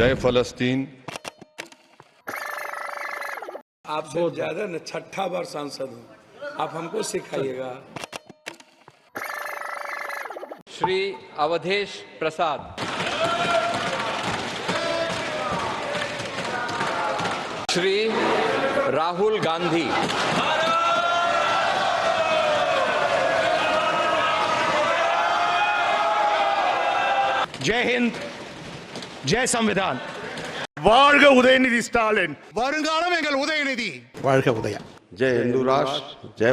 जय फलस्तीन। आप आपसे ज़्यादा न छठा बार सांसद हूँ। आप हमको सिखाइएगा। श्री अवधेश प्रसाद। श्री राहुल गांधी। जय हिंद। ஜெய் சம்விதான் வாழ்க உதயநிதி ஸ்டாலின் வருங்காலம் எங்கள் உதயநிதி வாழ்க உதய ಜೈ ಹಿಂದೂ ಜೈ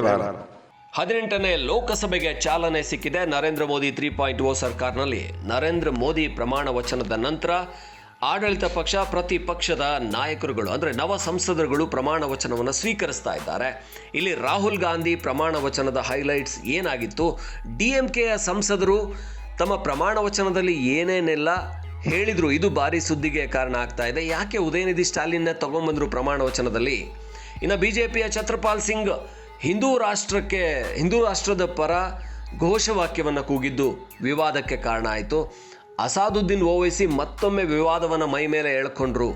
ಹದಿನೆಂಟನೇ ಲೋಕಸಭೆಗೆ ಚಾಲನೆ ಸಿಕ್ಕಿದೆ Narendra Modi three point O ಸರ್ಕಾರನಲ್ಲಿ. Narendra Modi ಪ್ರಮಾಣ ವಚನದ ನಂತರ ಆಡಳಿತ ಪಕ್ಷ ಪ್ರತಿ ಪಕ್ಷದ ನಾಯಕರುಗಳು ಅಂದರೆ ನವ ಸಂಸದರುಗಳು ಪ್ರಮಾಣ ವಚನವನ್ನು ಸ್ವೀಕರಿಸ್ತಾ ಇದ್ದಾರೆ. ಇಲ್ಲಿ ರಾಹುಲ್ ಗಾಂಧಿ ಪ್ರಮಾಣ ವಚನದ ಹೈಲೈಟ್ಸ್ ಏನಾಗಿತ್ತು? ಡಿ ಎಂ ಕೆಯ ಸಂಸದರು ತಮ್ಮ ಪ್ರಮಾಣ ವಚನದಲ್ಲಿ ಏನೇನೆಲ್ಲ? ಹೇಳಿದ್ರು ಇದು ಭಾರಿ ಸುದ್ದಿಗೆ ಕಾರಣ ಆಗ್ತಾ ಇದೆ. ಯಾಕೆ ಉದಯನಿಧಿ ಸ್ಟಾಲಿನ್ನ ತಗೊಂಬಂದ್ರು ಪ್ರಮಾಣ ವಚನದಲ್ಲಿ? ಇನ್ನು ಬಿಜೆಪಿಯ ಛತ್ರಪಾಲ್ ಸಿಂಗ್ ಹಿಂದೂ ರಾಷ್ಟ್ರಕ್ಕೆ, ಹಿಂದೂ ರಾಷ್ಟ್ರದ ಪರ ಘೋಷವಾಕ್ಯವನ್ನು ಕೂಗಿದ್ದು ವಿವಾದಕ್ಕೆ ಕಾರಣ ಆಯಿತು. ಅಸಾದುದ್ದೀನ್ ಓವೈಸಿ ಮತ್ತೊಮ್ಮೆ ವಿವಾದವನ್ನು ಮೈ ಮೇಲೆ ಎಳ್ಕೊಂಡ್ರು.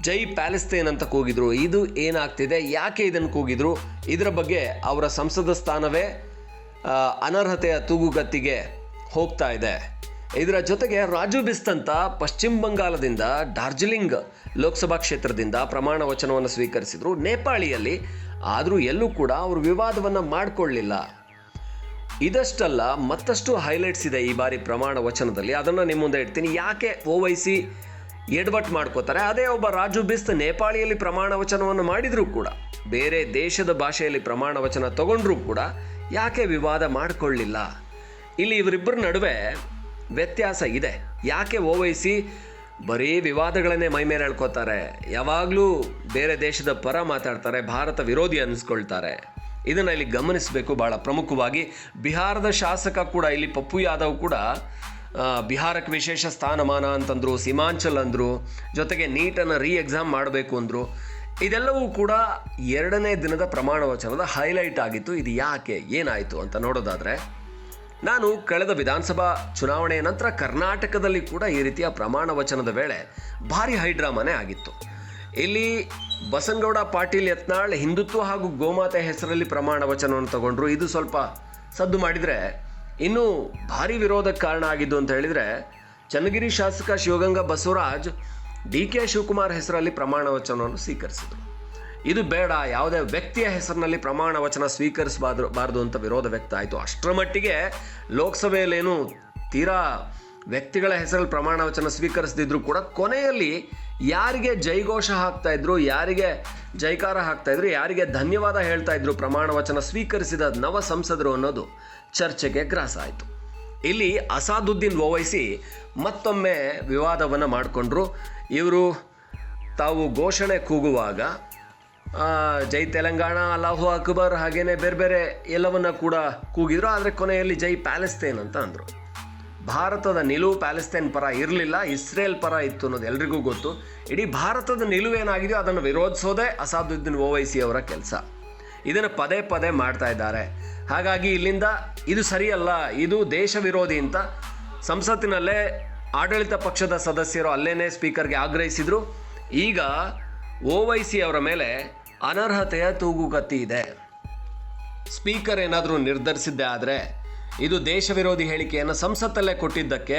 ಜೈ ಪ್ಯಾಲೆಸ್ತೇನ್ ಅಂತ ಕೂಗಿದ್ರು. ಇದು ಏನಾಗ್ತಿದೆ? ಯಾಕೆ ಇದನ್ನು ಕೂಗಿದ್ರು? ಇದರ ಬಗ್ಗೆ ಅವರ ಸಂಸದ ಸ್ಥಾನವೇ ಅನರ್ಹತೆಯ ತೂಗುಗತ್ತಿಗೆ ಹೋಗ್ತಾ ಇದೆ. ಇದರ ಜೊತೆಗೆ ರಾಜು ಬಿಸ್ತಂತ ಪಶ್ಚಿಮ ಬಂಗಾಳದಿಂದ ಡಾರ್ಜಿಲಿಂಗ್ ಲೋಕಸಭಾ ಕ್ಷೇತ್ರದಿಂದ ಪ್ರಮಾಣ ವಚನವನ್ನು ಸ್ವೀಕರಿಸಿದ್ರು. ನೇಪಾಳಿಯಲ್ಲಿ ಆದರೂ ಎಲ್ಲೂ ಕೂಡ ಅವರು ವಿವಾದವನ್ನು ಮಾಡಿಕೊಳ್ಳಿಲ್ಲ. ಇದಷ್ಟಲ್ಲ, ಮತ್ತಷ್ಟು ಹೈಲೈಟ್ಸ್ ಇದೆ ಈ ಬಾರಿ ಪ್ರಮಾಣ ವಚನದಲ್ಲಿ. ಅದನ್ನು ನಿಮ್ಮ ಮುಂದೆ ಇಡ್ತೀನಿ. ಯಾಕೆ ಓವೈಸಿ ಎಡ್ವಟ್ ಮಾಡ್ಕೋತಾರೆ? ಅದೇ ಒಬ್ಬ ರಾಜು ಬಿಸ್ತ್ ನೇಪಾಳಿಯಲ್ಲಿ ಪ್ರಮಾಣ ವಚನವನ್ನು ಮಾಡಿದರೂ ಕೂಡ, ಬೇರೆ ದೇಶದ ಭಾಷೆಯಲ್ಲಿ ಪ್ರಮಾಣ ವಚನ ತಗೊಂಡ್ರೂ ಕೂಡ ಯಾಕೆ ವಿವಾದ ಮಾಡಿಕೊಳ್ಳಿಲ್ಲ? ಇಲ್ಲಿ ಇವರಿಬ್ಬರ ನಡುವೆ ವ್ಯತ್ಯಾಸ ಇದೆ. ಯಾಕೆ ಓವೈಸಿ? ಬರೀ ವಿವಾದಗಳನ್ನೇ ಮೈಮೇಲೆ ಮೇಲೆ ಹೇಳ್ಕೊತಾರೆ ಯಾವಾಗಲೂ ಬೇರೆ ದೇಶದ ಪರ ಮಾತಾಡ್ತಾರೆ, ಭಾರತ ವಿರೋಧಿ ಅನ್ನಿಸ್ಕೊಳ್ತಾರೆ ಇದನ್ನು ಇಲ್ಲಿ ಗಮನಿಸಬೇಕು ಭಾಳ ಪ್ರಮುಖವಾಗಿ. ಬಿಹಾರದ ಶಾಸಕ ಕೂಡ, ಇಲ್ಲಿ ಪಪ್ಪು ಯಾದವ್ ಕೂಡ ಬಿಹಾರಕ್ಕೆ ವಿಶೇಷ ಸ್ಥಾನಮಾನ ಅಂತಂದರು, ಸೀಮಾಂಚಲ್ ಅಂದರು, ಜೊತೆಗೆ ನೀಟನ್ನು ರೀ ಎಕ್ಸಾಮ್ ಮಾಡಬೇಕು ಅಂದರು. ಇದೆಲ್ಲವೂ ಕೂಡ ಎರಡನೇ ದಿನದ ಪ್ರಮಾಣ ವಚನದ ಹೈಲೈಟ್ ಆಗಿತ್ತು. ಇದು ಯಾಕೆ? ಏನಾಯಿತು ಅಂತ ನೋಡೋದಾದರೆ ನಾನು ಕಳೆದ ವಿಧಾನಸಭಾ ಚುನಾವಣೆಯ ನಂತರ ಕರ್ನಾಟಕದಲ್ಲಿ ಕೂಡ ಈ ರೀತಿಯ ಪ್ರಮಾಣ ವಚನದ ವೇಳೆ ಭಾರಿ ಹೈಡ್ರಾಮಾನೇ ಆಗಿತ್ತು. ಇಲ್ಲಿ ಬಸನಗೌಡ, ಪಾಟೀಲ್, ಯತ್ನಾಳ್ ಹಿಂದುತ್ವ ಹಾಗೂ ಗೋಮಾತೆ ಹೆಸರಲ್ಲಿ ಪ್ರಮಾಣ ವಚನವನ್ನು ತಗೊಂಡ್ರು. ಇದು ಸ್ವಲ್ಪ ಸದ್ದು ಮಾಡಿದರೆ ಇನ್ನೂ ಭಾರಿ ವಿರೋಧಕ್ಕೆ ಕಾರಣ ಆಗಿದ್ದು ಅಂತ ಹೇಳಿದರೆ ಚನ್ನಗಿರಿ ಶಾಸಕ ಶಿವಗಂಗಾ ಬಸವರಾಜ್, ಡಿ ಕೆ ಶಿವಕುಮಾರ್ ಹೆಸರಲ್ಲಿ ಪ್ರಮಾಣ ವಚನವನ್ನು ಸ್ವೀಕರಿಸಿದರು. ಇದು ಬೇಡ, ಯಾವುದೇ ವ್ಯಕ್ತಿಯ ಹೆಸರಿನಲ್ಲಿ ಪ್ರಮಾಣ ವಚನ ಸ್ವೀಕರಿಸಬಾರ್ದು, ಬಾರದು ಅಂತ ವಿರೋಧ ವ್ಯಕ್ತ ಆಯಿತು. ಅಷ್ಟರ ಮಟ್ಟಿಗೆ ಲೋಕಸಭೆಯಲ್ಲೇನು ತೀರಾ ವ್ಯಕ್ತಿಗಳ ಹೆಸರಲ್ಲಿ ಪ್ರಮಾಣ ವಚನ ಸ್ವೀಕರಿಸದಿದ್ರು ಕೂಡ ಕೊನೆಯಲ್ಲಿ ಯಾರಿಗೆ ಜೈಘೋಷ ಹಾಕ್ತಾ ಇದ್ರು, ಯಾರಿಗೆ ಜೈಕಾರ ಹಾಕ್ತಾ ಇದ್ರು, ಯಾರಿಗೆ ಧನ್ಯವಾದ ಹೇಳ್ತಾ ಇದ್ರು ಪ್ರಮಾಣ ವಚನ ಸ್ವೀಕರಿಸಿದ ನವ ಸಂಸದರು ಅನ್ನೋದು ಚರ್ಚೆಗೆ ಗ್ರಾಸ ಆಯಿತು. ಇಲ್ಲಿ ಅಸಾದುದ್ದೀನ್ ಓವೈಸಿ ಮತ್ತೊಮ್ಮೆ ವಿವಾದವನ್ನು ಮಾಡಿಕೊಂಡ್ರು. ಇವರು ತಾವು ಘೋಷಣೆ ಕೂಗುವಾಗ ಜೈ ತೆಲಂಗಾಣ, ಅಲ್ಲಾಹು ಅಕ್ಬರ್ ಹಾಗೇನೆ ಬೇರೆ ಬೇರೆ ಎಲ್ಲವನ್ನ ಕೂಡ ಕೂಗಿದ್ರು. ಆದರೆ ಕೊನೆಯಲ್ಲಿ ಜೈ ಪ್ಯಾಲೆಸ್ತೇನ್ ಅಂತ ಅಂದರು. ಭಾರತದ ನಿಲುವು ಪ್ಯಾಲೆಸ್ತೇನ್ ಪರ ಇರಲಿಲ್ಲ, ಇಸ್ರೇಲ್ ಪರ ಇತ್ತು ಅನ್ನೋದು ಎಲ್ರಿಗೂ ಗೊತ್ತು. ಇಡೀ ಭಾರತದ ನಿಲುವು ಏನಾಗಿದೆಯೋ ಅದನ್ನು ವಿರೋಧಿಸೋದೇ ಅಸಾದುದ್ದೀನ್ ಓವೈಸಿ ಅವರ ಕೆಲಸ. ಇದನ್ನು ಪದೇ ಪದೇ ಮಾಡ್ತಾ ಇದ್ದಾರೆ. ಹಾಗಾಗಿ ಇಲ್ಲಿಂದ ಇದು ಸರಿಯಲ್ಲ, ಇದು ದೇಶ ವಿರೋಧಿ ಅಂತ ಸಂಸತ್ತಿನಲ್ಲೇ ಆಡಳಿತ ಪಕ್ಷದ ಸದಸ್ಯರು ಅಲ್ಲೇನೇ ಸ್ಪೀಕರ್ಗೆ ಆಗ್ರಹಿಸಿದ್ರು. ಈಗ ಓವೈಸಿ ಅವರ ಮೇಲೆ ಅನರ್ಹತೆಯ ತೂಗುಗತಿ ಇದೆ. ಸ್ಪೀಕರ್ ಏನಾದರೂ ನಿರ್ಧರಿಸಿದ್ದೆ ಆದರೆ ಇದು ದೇಶ ವಿರೋಧಿ ಹೇಳಿಕೆಯನ್ನು ಸಂಸತ್ತಲ್ಲೇ ಕೊಟ್ಟಿದ್ದಕ್ಕೆ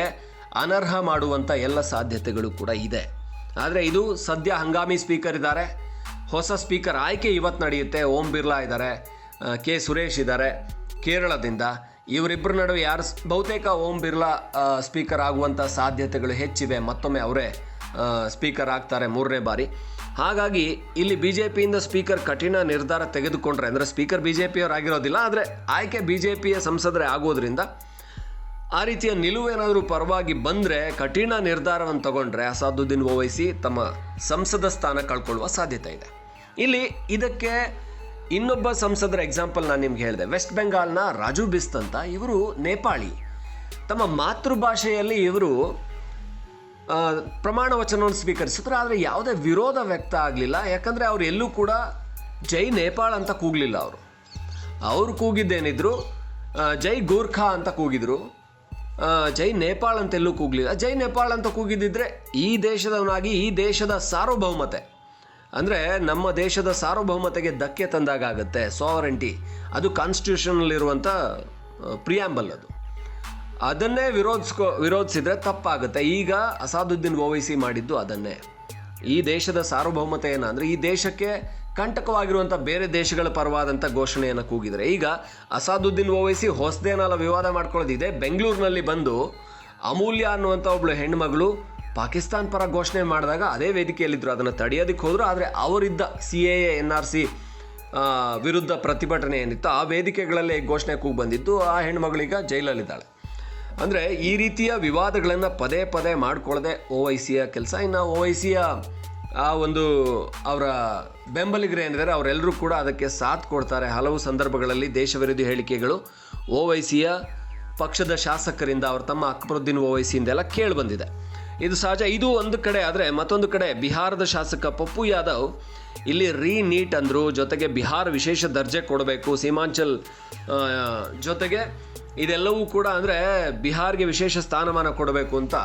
ಅನರ್ಹ ಮಾಡುವಂಥ ಎಲ್ಲ ಸಾಧ್ಯತೆಗಳು ಕೂಡ ಇದೆ. ಆದರೆ ಇದು ಸದ್ಯ ಹಂಗಾಮಿ ಸ್ಪೀಕರ್ ಇದ್ದಾರೆ. ಹೊಸ ಸ್ಪೀಕರ್ ಆಯ್ಕೆ ಇವತ್ತು ನಡೆಯುತ್ತೆ. ಓಂ ಬಿರ್ಲಾ ಇದ್ದಾರೆ ಕೆ ಸುರೇಶ್ ಇದ್ದಾರೆ, ಕೇರಳದಿಂದ. ಇವರಿಬ್ಬರ ನಡುವೆ ಯಾರು ಬಹುತೇಕ ಓಂ ಬಿರ್ಲಾ ಸ್ಪೀಕರ್ ಆಗುವಂಥ ಸಾಧ್ಯತೆಗಳು ಹೆಚ್ಚಿವೆ. ಮತ್ತೊಮ್ಮೆ ಅವರೇ ಸ್ಪೀಕರ್ ಆಗ್ತಾರೆ ಮೂರನೇ ಬಾರಿ. ಹಾಗಾಗಿ ಇಲ್ಲಿ ಬಿ ಜೆ ಪಿಯಿಂದ ಸ್ಪೀಕರ್ ಕಠಿಣ ನಿರ್ಧಾರ ತೆಗೆದುಕೊಂಡ್ರೆ, ಅಂದರೆ ಸ್ಪೀಕರ್ ಬಿ ಜೆ ಪಿಯವರಾಗಿರೋದಿಲ್ಲ ಆದರೆ ಆಯ್ಕೆ ಬಿ ಜೆ ಪಿಯ ಸಂಸದರೇ ಆಗೋದ್ರಿಂದ ಆ ರೀತಿಯ ನಿಲುವೇನಾದರೂ ಪರವಾಗಿ ಬಂದರೆ ಕಠಿಣ ನಿರ್ಧಾರವನ್ನು ತಗೊಂಡ್ರೆ ಅಸಾದುದ್ದೀನ್ ಓವೈಸಿ ತಮ್ಮ ಸಂಸದ ಸ್ಥಾನ ಕಳ್ಕೊಳ್ಳುವ ಸಾಧ್ಯತೆ ಇದೆ. ಇಲ್ಲಿ ಇದಕ್ಕೆ ಇನ್ನೊಬ್ಬ ಸಂಸದರ ಎಕ್ಸಾಂಪಲ್ ನಾನು ನಿಮ್ಗೆ ಹೇಳಿದೆ. ವೆಸ್ಟ್ ಬೆಂಗಾಲ್ನ ರಾಜು ಬಿಸ್ತ್ ಅಂತ ಇವರು ನೇಪಾಳಿ. ತಮ್ಮ ಮಾತೃಭಾಷೆಯಲ್ಲಿ ಇವರು ಪ್ರಮಾಣ ವಚನವನ್ನು ಸ್ವೀಕರಿಸಿದ್ರು, ಆದರೆ ಯಾವುದೇ ವಿರೋಧ ವ್ಯಕ್ತ ಆಗಲಿಲ್ಲ. ಯಾಕಂದರೆ ಅವರು ಎಲ್ಲೂ ಕೂಡ ಜೈ ನೇಪಾಳ ಅಂತ ಕೂಗಲಿಲ್ಲ ಅವರು. ಅವರು ಕೂಗಿದ್ದೇನಿದ್ರು ಜೈ ಗೂರ್ಖಾ ಅಂತ ಕೂಗಿದ್ರು ಜೈ ನೇಪಾಳ್ ಅಂತ ಎಲ್ಲೂ ಕೂಗ್ಲಿಲ್ಲ. ಜೈ ನೇಪಾಳ್ ಅಂತ ಕೂಗಿದ್ದಿದ್ರೆ ಈ ದೇಶದವನಾಗಿ ಈ ದೇಶದ ಸಾರ್ವಭೌಮತೆ. ಅಂದರೆ ನಮ್ಮ ದೇಶದ ಸಾರ್ವಭೌಮತೆಗೆ ಧಕ್ಕೆ ತಂದಾಗ ಆಗುತ್ತೆ ಸಾವರೆಂಟಿ ಅದು ಕಾನ್ಸ್ಟಿಟ್ಯೂಷನಲ್ಲಿರುವಂಥ ಪ್ರಿಯಾಂಬಲ್ ಅದು. ಅದನ್ನೇ ವಿರೋಧಿಸ್ಕೊ, ವಿರೋಧಿಸಿದ್ರೆ ತಪ್ಪಾಗುತ್ತೆ. ಈಗ ಅಸಾದುದ್ದೀನ್ ಓವೈಸಿ ಮಾಡಿದ್ದು ಅದನ್ನೇ. ಈ ದೇಶದ ಸಾರ್ವಭೌಮತೆ ಏನಂದ್ರೆ ಈ ದೇಶಕ್ಕೆ ಕಂಟಕವಾಗಿರುವಂಥ ಬೇರೆ ದೇಶಗಳ ಪರವಾದಂಥ ಘೋಷಣೆಯನ್ನು ಕೂಗಿದರೆ, ಈಗ ಅಸಾದುದ್ದೀನ್ ಓವೈಸಿ ಹೊಸದೇನಲ್ಲ ವಿವಾದ ಮಾಡ್ಕೊಳ್ಳೋದಿದೆ, ಬೆಂಗಳೂರಿನಲ್ಲಿ ಬಂದು ಅಮೂಲ್ಯ ಅನ್ನುವಂಥ ಒಬ್ಳು ಹೆಣ್ಮಗಳು ಪಾಕಿಸ್ತಾನ್ ಪರ ಘೋಷಣೆ ಮಾಡಿದಾಗ ಅದೇ ವೇದಿಕೆಯಲ್ಲಿದ್ದರು ಅದನ್ನು ತಡೆಯೋದಕ್ಕೆ ಹೋದರು, ಆದರೆ ಅವರಿದ್ದ C A N R C ವಿರುದ್ಧ ಪ್ರತಿಭಟನೆ ಏನಿತ್ತು ಆ ವೇದಿಕೆಗಳಲ್ಲೇ ಘೋಷಣೆ ಕೂಗಿ ಬಂದಿದ್ದು ಆ ಹೆಣ್ಮಗಳೀಗ ಜೈಲಲ್ಲಿದ್ದಾಳೆ. ಅಂದರೆ ಈ ರೀತಿಯ ವಿವಾದಗಳನ್ನು ಪದೇ ಪದೇ ಮಾಡಿಕೊಳ್ಳದೆ ಒ ವೈ ಸಿಯ ಕೆಲಸ. ಇನ್ನು ಒ ವೈ ಸಿಯ ಆ ಒಂದು ಅವರ ಬೆಂಬಲಿಗರು ಏನಿದ್ದಾರೆ ಅವರೆಲ್ಲರೂ ಕೂಡ ಅದಕ್ಕೆ ಸಾಥ್ ಕೊಡ್ತಾರೆ ಹಲವು ಸಂದರ್ಭಗಳಲ್ಲಿ ದೇಶ ಹೇಳಿಕೆಗಳು. ಒ ವೈ ಸಿಯ ಪಕ್ಷದ ಶಾಸಕರಿಂದ ಅವರು ತಮ್ಮ ಅಕ್ಬರುದ್ದೀನ್ ಓವೈಸಿಯಿಂದೆಲ್ಲ ಕೇಳಿ ಬಂದಿದೆ. ಇದು ಸಹಜ. ಇದು ಒಂದು ಕಡೆ ಆದರೆ ಮತ್ತೊಂದು ಕಡೆ ಬಿಹಾರದ ಶಾಸಕ ಪಪ್ಪು ಯಾದವ್ ಇಲ್ಲಿ ರೀ ನೀಟ್ ಅಂದರು, ಜೊತೆಗೆ ಬಿಹಾರ ವಿಶೇಷ ದರ್ಜೆ ಕೊಡಬೇಕು, ಸೀಮಾಂಚಲ್ ಜೊತೆಗೆ ಇದೆಲ್ಲವೂ ಕೂಡ ಅಂದರೆ ಬಿಹಾರ್ಗೆ ವಿಶೇಷ ಸ್ಥಾನಮಾನ ಕೊಡಬೇಕು ಅಂತ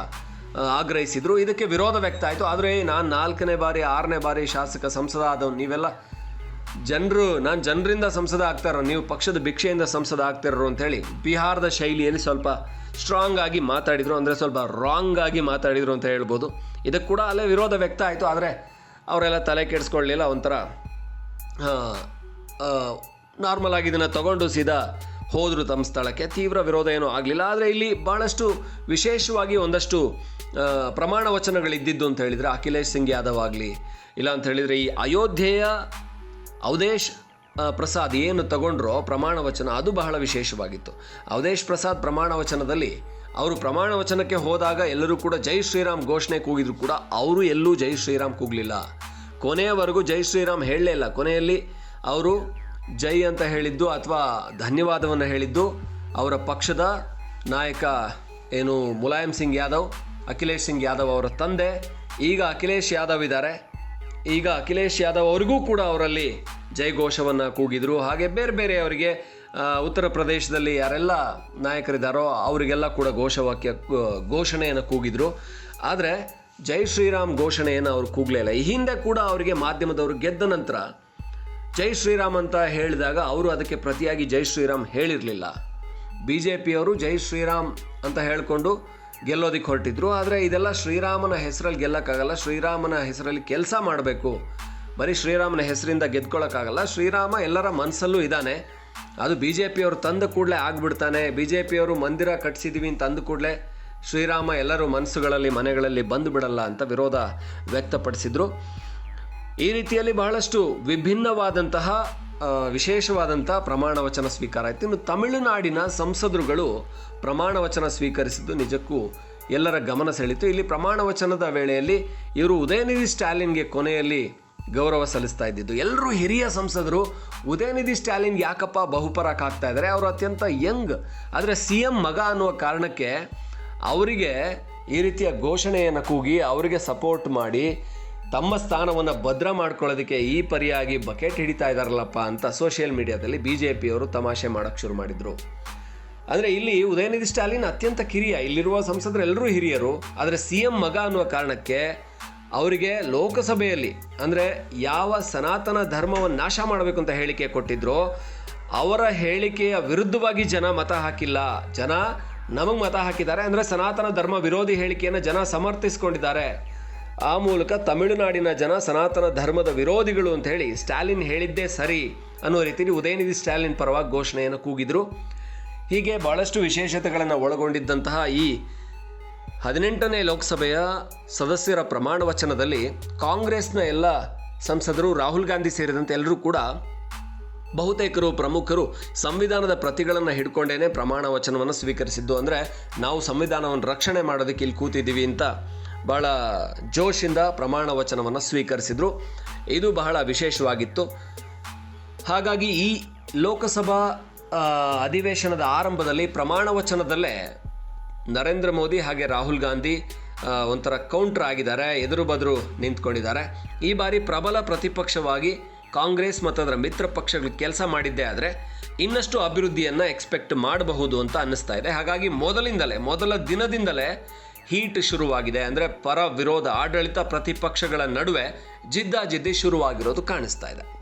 ಆಗ್ರಹಿಸಿದರು. ಇದಕ್ಕೆ ವಿರೋಧ ವ್ಯಕ್ತ ಆಯಿತು. ಆದರೆ ನಾನು ನಾಲ್ಕನೇ ಬಾರಿ, ಆರನೇ ಬಾರಿ ಶಾಸಕ ಸಂಸದ ಆದವನು ನೀವೆಲ್ಲ, ಜನರು, ನಾನು ಜನರಿಂದ ಸಂಸದ ಆಗ್ತಾರೋ, ನೀವು ಪಕ್ಷದ ಭಿಕ್ಷೆಯಿಂದ ಸಂಸದ ಆಗ್ತಿರೋ ಅಂತೇಳಿ ಬಿಹಾರದ ಶೈಲಿಯಲ್ಲಿ ಸ್ವಲ್ಪ ಸ್ಟ್ರಾಂಗ್ ಆಗಿ ಮಾತಾಡಿದರು. ಅಂದರೆ ಸ್ವಲ್ಪ ರಾಂಗ್ ಆಗಿ ಮಾತಾಡಿದರು ಅಂತ ಹೇಳ್ಬೋದು. ಇದಕ್ಕೆ ಕೂಡ ಅಲ್ಲೇ ವಿರೋಧ ವ್ಯಕ್ತ ಆಯಿತು. ಆದರೆ ಅವರೆಲ್ಲ ತಲೆ ಕೆಡಿಸ್ಕೊಳ್ಳಲಿಲ್ಲ ಒಂಥರ ನಾರ್ಮಲ್ ಆಗಿ ಇದನ್ನು ತಗೊಂಡು ಸೀದಾ ಹೋದರು ತಮ್ಮ ಸ್ಥಳಕ್ಕೆ. ತೀವ್ರ ವಿರೋಧ ಏನೂ ಆಗಲಿಲ್ಲ. ಆದರೆ ಇಲ್ಲಿ ಭಾಳಷ್ಟು ವಿಶೇಷವಾಗಿ ಒಂದಷ್ಟು ಪ್ರಮಾಣ ವಚನಗಳಿದ್ದಿದ್ದು ಅಂತ ಹೇಳಿದರೆ ಅಖಿಲೇಶ್ ಸಿಂಗ್ ಯಾದವ್ ಆಗಲಿ, ಇಲ್ಲ ಅಂತ ಹೇಳಿದರೆ ಈ ಅಯೋಧ್ಯೆಯ ಅವಧೇಶ್ ಪ್ರಸಾದ್ ಏನು ತಗೊಂಡ್ರೋ ಪ್ರಮಾಣ ವಚನ ಅದು ಬಹಳ ವಿಶೇಷವಾಗಿತ್ತು. ಅವಧೇಶ್ ಪ್ರಸಾದ್ ಪ್ರಮಾಣ ವಚನದಲ್ಲಿ ಅವರು ಪ್ರಮಾಣ ವಚನಕ್ಕೆ ಹೋದಾಗ ಎಲ್ಲರೂ ಕೂಡ ಜೈ ಶ್ರೀರಾಮ್ ಘೋಷಣೆ ಕೂಗಿದ್ರು ಕೂಡ ಅವರು ಎಲ್ಲೂ ಜೈ ಶ್ರೀರಾಮ್ ಕೂಗಲಿಲ್ಲ. ಕೊನೆಯವರೆಗೂ ಜೈ ಶ್ರೀರಾಮ್ ಹೇಳಲೇ ಇಲ್ಲ. ಕೊನೆಯಲ್ಲಿ ಅವರು ಜೈ ಅಂತ ಹೇಳಿದ್ದು ಅಥವಾ ಧನ್ಯವಾದವನ್ನು ಹೇಳಿದ್ದು ಅವರ ಪಕ್ಷದ ನಾಯಕ ಏನು ಮುಲಾಯಂ ಸಿಂಗ್ ಯಾದವ್, ಅಖಿಲೇಶ್ ಸಿಂಗ್ ಯಾದವ್ ಅವರ ತಂದೆ. ಈಗ ಅಖಿಲೇಶ್ ಯಾದವ್ ಇದ್ದಾರೆ. ಈಗ ಅಖಿಲೇಶ್ ಯಾದವ್ ಅವರಿಗೂ ಕೂಡ ಅವರಲ್ಲಿ ಜೈ ಘೋಷವನ್ನು ಕೂಗಿದರು. ಹಾಗೆ ಬೇರೆ ಬೇರೆ ಅವರಿಗೆ ಉತ್ತರ ಪ್ರದೇಶದಲ್ಲಿ ಯಾರೆಲ್ಲ ನಾಯಕರಿದ್ದಾರೋ ಅವರಿಗೆಲ್ಲ ಕೂಡ ಘೋಷವಾಕ್ಯ ಘೋಷಣೆಯನ್ನು ಕೂಗಿದರು. ಆದರೆ ಜೈ ಶ್ರೀರಾಮ್ ಘೋಷಣೆಯನ್ನು ಅವರು ಕೂಗಲೇ ಇಲ್ಲ. ಈ ಹಿಂದೆ ಕೂಡ ಅವರಿಗೆ ಮಾಧ್ಯಮದವರು ಗೆದ್ದ ನಂತರ ಜೈ ಶ್ರೀರಾಮ್ ಅಂತ ಹೇಳಿದಾಗ ಅವರು ಅದಕ್ಕೆ ಪ್ರತಿಯಾಗಿ ಜೈ ಶ್ರೀರಾಮ್ ಹೇಳಿರಲಿಲ್ಲ. ಬಿ ಜೆ ಪಿಯವರು ಜೈ ಶ್ರೀರಾಮ್ ಅಂತ ಹೇಳಿಕೊಂಡು ಗೆಲ್ಲೋದಕ್ಕೆ ಹೊರಟಿದ್ರು. ಆದರೆ ಇದೆಲ್ಲ ಶ್ರೀರಾಮನ ಹೆಸರಲ್ಲಿ ಗೆಲ್ಲಕ್ಕಾಗಲ್ಲ. ಶ್ರೀರಾಮನ ಹೆಸರಲ್ಲಿ ಕೆಲಸ ಮಾಡಬೇಕು. ಬರೀ ಶ್ರೀರಾಮನ ಹೆಸರಿಂದ ಗೆದ್ಕೊಳ್ಳೋಕ್ಕಾಗಲ್ಲ ಶ್ರೀರಾಮ ಎಲ್ಲರ ಮನಸ್ಸಲ್ಲೂ ಇದ್ದಾನೆ. ಅದು ಬಿ ಜೆ ಪಿಯವರು ತಂದ ಕೂಡಲೇ ಆಗ್ಬಿಡ್ತಾನೆ. ಬಿ ಜೆ ಪಿಯವರು ಮಂದಿರ ಕಟ್ಸಿದ್ದೀವಿ ಅಂತ ಅಂದ ಕೂಡಲೇ ಶ್ರೀರಾಮ ಎಲ್ಲರೂ ಮನಸ್ಸುಗಳಲ್ಲಿ ಮನೆಗಳಲ್ಲಿ ಬಂದು ಬಿಡಲ್ಲ ಅಂತ ವಿರೋಧ ವ್ಯಕ್ತಪಡಿಸಿದ್ರು. ಈ ರೀತಿಯಲ್ಲಿ ಬಹಳಷ್ಟು ವಿಭಿನ್ನವಾದಂತಹ ವಿಶೇಷವಾದಂಥ ಪ್ರಮಾಣ ವಚನ ಸ್ವೀಕಾರ ಆಯಿತು. ಇನ್ನು ತಮಿಳುನಾಡಿನ ಸಂಸದರುಗಳು ಪ್ರಮಾಣ ವಚನ ಸ್ವೀಕರಿಸಿದ್ದು ನಿಜಕ್ಕೂ ಎಲ್ಲರ ಗಮನ ಸೆಳೀತು ಇಲ್ಲಿ ಪ್ರಮಾಣ ವಚನದ ವೇಳೆಯಲ್ಲಿ ಇವರು ಉದಯನಿಧಿ ಸ್ಟಾಲಿನ್ಗೆ ಕೊನೆಯಲ್ಲಿ ಗೌರವ ಸಲ್ಲಿಸ್ತಾ ಇದ್ದಿದ್ದು. ಎಲ್ಲರೂ ಹಿರಿಯ ಸಂಸದರು ಉದಯನಿಧಿ ಸ್ಟಾಲಿನ್ ಯಾಕಪ್ಪ ಬಹುಪರಾಕ್ ಆಗ್ತಾ ಇದ್ದಾರೆ? ಅವರು ಅತ್ಯಂತ ಯಂಗ್. ಆದರೆ ಸಿ ಎಂ ಮಗ ಅನ್ನುವ ಕಾರಣಕ್ಕೆ ಅವರಿಗೆ ಈ ರೀತಿಯ ಘೋಷಣೆಯನ್ನು ಕೂಗಿ ಅವರಿಗೆ ಸಪೋರ್ಟ್ ಮಾಡಿ ತಮ್ಮ ಸ್ಥಾನವನ್ನು ಭದ್ರ ಮಾಡ್ಕೊಳ್ಳೋದಕ್ಕೆ ಈ ಪರಿಯಾಗಿ ಬಕೆಟ್ ಹಿಡಿತಾ ಇದ್ದಾರಲ್ಲಪ್ಪ ಅಂತ ಸೋಷಿಯಲ್ ಮೀಡಿಯಾದಲ್ಲಿ ಬಿ ಜೆ ಪಿಯವರು ತಮಾಷೆ ಮಾಡೋಕ್ಕೆ ಶುರು ಮಾಡಿದರು. ಅಂದರೆ ಇಲ್ಲಿ ಉದಯನಿಧಿ ಸ್ಟಾಲಿನ್ ಅತ್ಯಂತ ಕಿರಿಯ. ಇಲ್ಲಿರುವ ಸಂಸದರೆಲ್ಲರೂ ಹಿರಿಯರು. ಆದರೆ ಸಿ ಎಂ ಮಗ ಅನ್ನುವ ಕಾರಣಕ್ಕೆ ಅವರಿಗೆ ಲೋಕಸಭೆಯಲ್ಲಿ, ಅಂದರೆ ಯಾವ ಸನಾತನ ಧರ್ಮವನ್ನು ನಾಶ ಮಾಡಬೇಕು ಅಂತ ಹೇಳಿಕೆ ಕೊಟ್ಟಿದ್ರೋ. ಅವರ ಹೇಳಿಕೆಯ ವಿರುದ್ಧವಾಗಿ ಜನ ಮತ ಹಾಕಿಲ್ಲ. ಜನ ನಮಗೆ ಮತ ಹಾಕಿದ್ದಾರೆ. ಅಂದರೆ ಸನಾತನ ಧರ್ಮ ವಿರೋಧಿ ಹೇಳಿಕೆಯನ್ನು ಜನ ಸಮರ್ಥಿಸ್ಕೊಂಡಿದ್ದಾರೆ. ಆ ಮೂಲಕ ತಮಿಳುನಾಡಿನ ಜನ ಸನಾತನ ಧರ್ಮದ ವಿರೋಧಿಗಳು ಅಂತ ಹೇಳಿ ಸ್ಟಾಲಿನ್ ಹೇಳಿದ್ದೇ ಸರಿ ಅನ್ನೋ ರೀತಿಯಲ್ಲಿ ಉದಯನಿಧಿ ಸ್ಟಾಲಿನ್ ಪರವಾಗಿ ಘೋಷಣೆಯನ್ನು ಕೂಗಿದ್ರು. ಹೀಗೆ ಬಹಳಷ್ಟು ವಿಶೇಷತೆಗಳನ್ನು ಒಳಗೊಂಡಿದ್ದಂತಹ ಈ ಹದಿನೆಂಟನೇ ಲೋಕಸಭೆಯ ಸದಸ್ಯರ ಪ್ರಮಾಣ ವಚನದಲ್ಲಿ ಕಾಂಗ್ರೆಸ್ನ ಎಲ್ಲ ಸಂಸದರು ರಾಹುಲ್ ಗಾಂಧಿ ಸೇರಿದಂತೆ ಎಲ್ಲರೂ ಕೂಡ ಬಹುತೇಕರು ಪ್ರಮುಖರು ಸಂವಿಧಾನದ ಪ್ರತಿಗಳನ್ನು ಹಿಡ್ಕೊಂಡೇನೆ ಪ್ರಮಾಣ ವಚನವನ್ನು ಸ್ವೀಕರಿಸಿದ್ದು. ಅಂದರೆ ನಾವು ಸಂವಿಧಾನವನ್ನು ರಕ್ಷಣೆ ಮಾಡೋದಕ್ಕೆ ಇಲ್ಲಿ ಕೂತಿದ್ದೀವಿ ಅಂತ ಬಹಳ ಜೋಶಿಂದ ಪ್ರಮಾಣ ವಚನವನ್ನು ಸ್ವೀಕರಿಸಿದರು. ಇದು ಬಹಳ ವಿಶೇಷವಾಗಿತ್ತು. ಹಾಗಾಗಿ ಈ ಲೋಕಸಭಾ ಅಧಿವೇಶನದ ಆರಂಭದಲ್ಲಿ ಪ್ರಮಾಣ ವಚನದಲ್ಲೇ ನರೇಂದ್ರ ಮೋದಿ ಹಾಗೆ ರಾಹುಲ್ ಗಾಂಧಿ ಒಂಥರ ಕೌಂಟರ್ ಆಗಿದ್ದಾರೆ, ಎದುರು ಬದರು ನಿಂತ್ಕೊಂಡಿದ್ದಾರೆ. ಈ ಬಾರಿ ಪ್ರಬಲ ಪ್ರತಿಪಕ್ಷವಾಗಿ ಕಾಂಗ್ರೆಸ್ ಮತ್ತು ಅದರ ಮಿತ್ರ ಪಕ್ಷಗಳು ಕೆಲಸ ಮಾಡಿದ್ದೇ ಆದರೆ ಇನ್ನಷ್ಟು ಅಭಿವೃದ್ಧಿಯನ್ನು ಎಕ್ಸ್ಪೆಕ್ಟ್ ಮಾಡಬಹುದು ಅಂತ ಅನ್ನಿಸ್ತಾ ಇದೆ. ಹಾಗಾಗಿ ಮೊದಲಿಂದಲೇ, ಮೊದಲ ದಿನದಿಂದಲೇ ಹೀಟ್ ಶುರುವಾಗಿದೆ ಅಂದರೆ ಪರ ವಿರೋಧ ಆಡಳಿತ ಪ್ರತಿಪಕ್ಷಗಳ ನಡುವೆ ಜಿದ್ದಾಜಿದ್ದಿ ಶುರುವಾಗಿರೋದು ಕಾಣಿಸ್ತಾ ಇದೆ.